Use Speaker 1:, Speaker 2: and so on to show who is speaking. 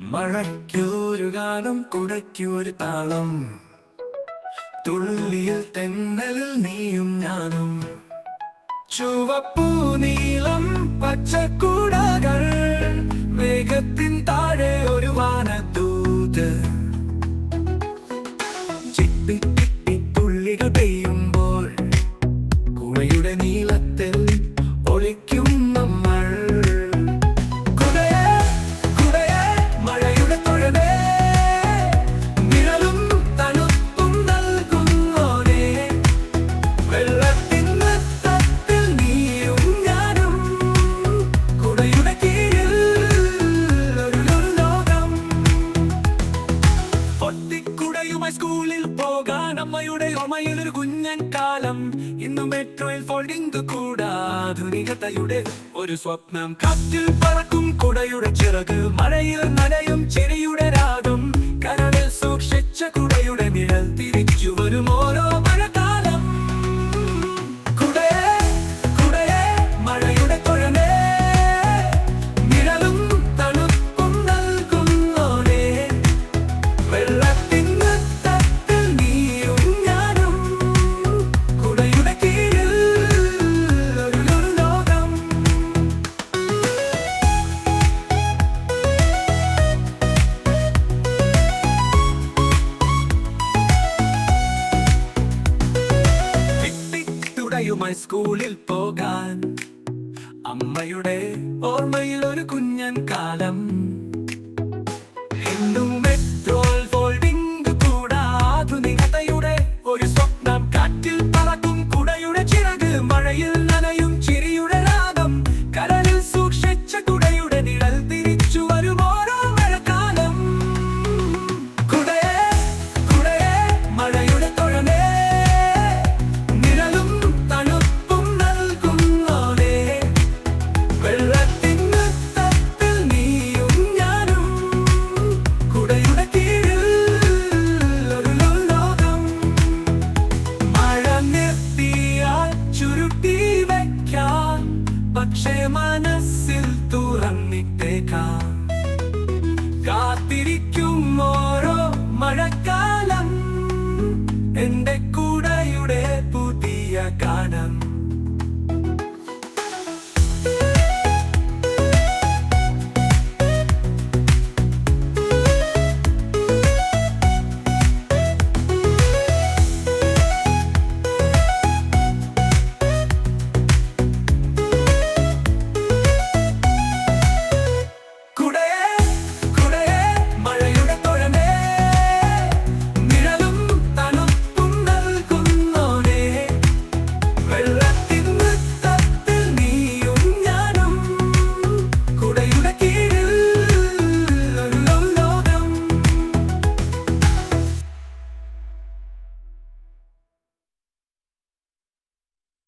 Speaker 1: മഴയ്ക്കൊരു ഗാനം കുടയ്ക്കൊരു താളം. തുള്ളിയിൽ തെന്നലിൽ നീയും ഞാനും. ചുവപ്പു നീളം പച്ചക്കൂടകൾ. വേഗത്തിൻ താഴെ ഒരു വാനദൂത്. ചിപ്പി പെയ്യുമ്പോൾ കുഴയുടെ നീളത്തിൽ ഒളിക്കും ഒരു കുഞ്ഞൻ കാലം. ഇന്നും മെട്രോയിൽ ഫോൾഡിംഗ് കൂടാ. ഒരു സ്വപ്നം. കാറ്റിൽ പറക്കും കുടയുടെ ചിറക്. മഴയിൽ നനയും ചിരിയുടെ രാഗം. കരളിൽ സൂക്ഷിച്ച കുടയുടെ നിഴൽ തിരിച്ചു വരും ഓരോ തുടയുമായി സ്കൂളിൽ പോകാൻ. അമ്മയുടെ ഓർമ്മയിൽ ഒരു കുഞ്ഞൻ കാലം. മനസ്സിൽ തുറന്നിട്ടേക്കാം. കാത്തിരിക്കും ഓരോ